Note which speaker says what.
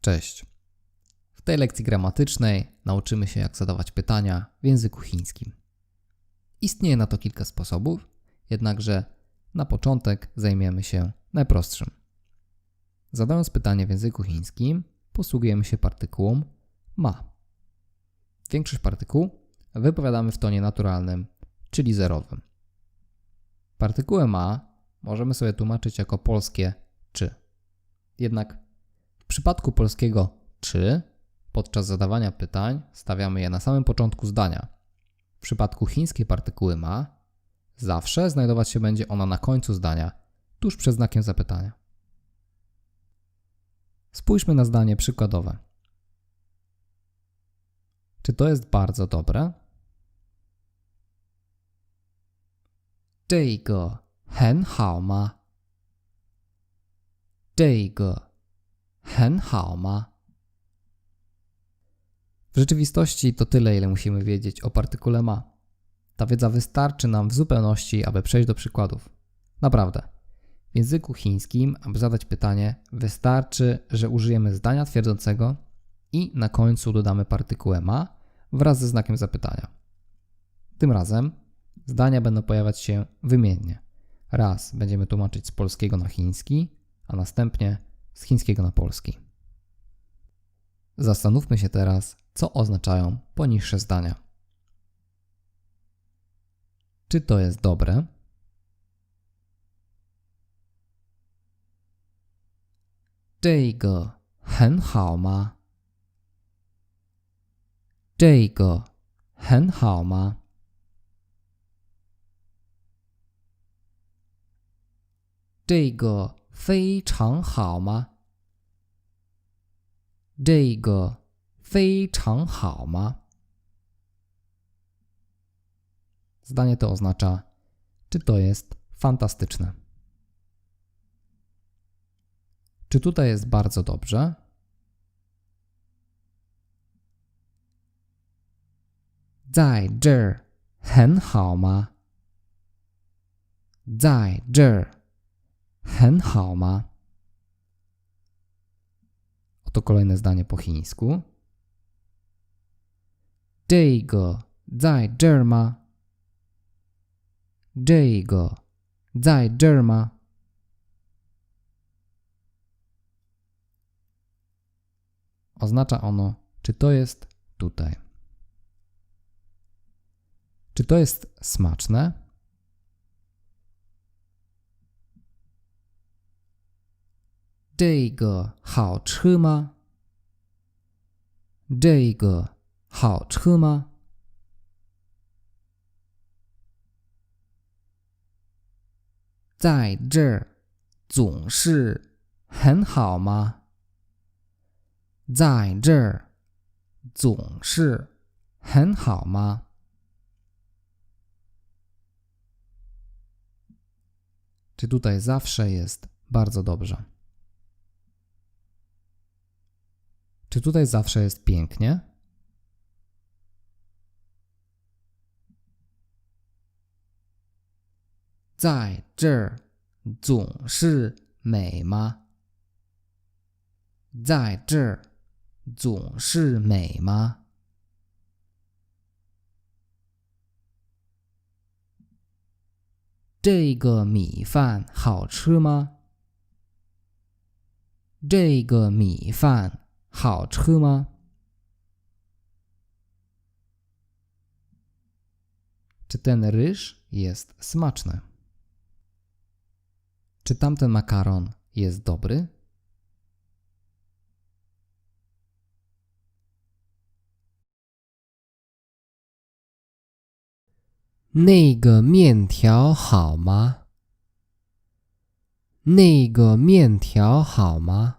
Speaker 1: Cześć. W tej lekcji gramatycznej nauczymy się, jak zadawać pytania w języku chińskim. Istnieje na to kilka sposobów, jednakże na początek zajmiemy się najprostszym. Zadając pytanie w języku chińskim, posługujemy się partykułą ma. Większość partykuł wypowiadamy w tonie naturalnym, czyli zerowym. Partykułę ma możemy sobie tłumaczyć jako polskie czy. Jednak w przypadku polskiego czy podczas zadawania pytań stawiamy je na samym początku zdania. W przypadku chińskiej partykuły ma zawsze znajdować się będzie ona na końcu zdania, tuż przed znakiem zapytania. Spójrzmy na zdanie przykładowe. Czy to jest bardzo dobre? 这个很好吗？这个 很好吗？W rzeczywistości to tyle, ile musimy wiedzieć o partykule ma. Ta wiedza wystarczy nam w zupełności, aby przejść do przykładów. Naprawdę. W języku chińskim, aby zadać pytanie, wystarczy, że użyjemy zdania twierdzącego i na końcu dodamy partykułę ma wraz ze znakiem zapytania. Tym razem zdania będą pojawiać się wymiennie. Raz będziemy tłumaczyć z polskiego na chiński, a następnie z chińskiego na polski. Zastanówmy się teraz, co oznaczają poniższe zdania. Czy to jest dobre? 这个很好吗？这个很好吗？这个 非常好吗？这个非常好吗？Zdanie to oznacza, czy to jest fantastyczne. Czy tutaj jest bardzo dobrze? 在这儿很好吗？在 Hen. Oto kolejne zdanie po chińsku. Tego zai derma. Tego zai derma. Oznacza ono, czy to jest tutaj. Czy to jest smaczne? 这个好吃吗？这个好吃吗？在这儿总是很好吗？在这儿总是很好吗？Czy tutaj zawsze jest bardzo dobrze? Czy tutaj zawsze jest pięknie? Zai zhe zong shi mei ma. Zai zhe zong shi mei ma. Zhe mi fan hao ma? Mi fan 好吃吗？Czy ten ryż jest smaczny? Czy tamten makaron jest dobry? Na 个面条好吗？那个面条好吗？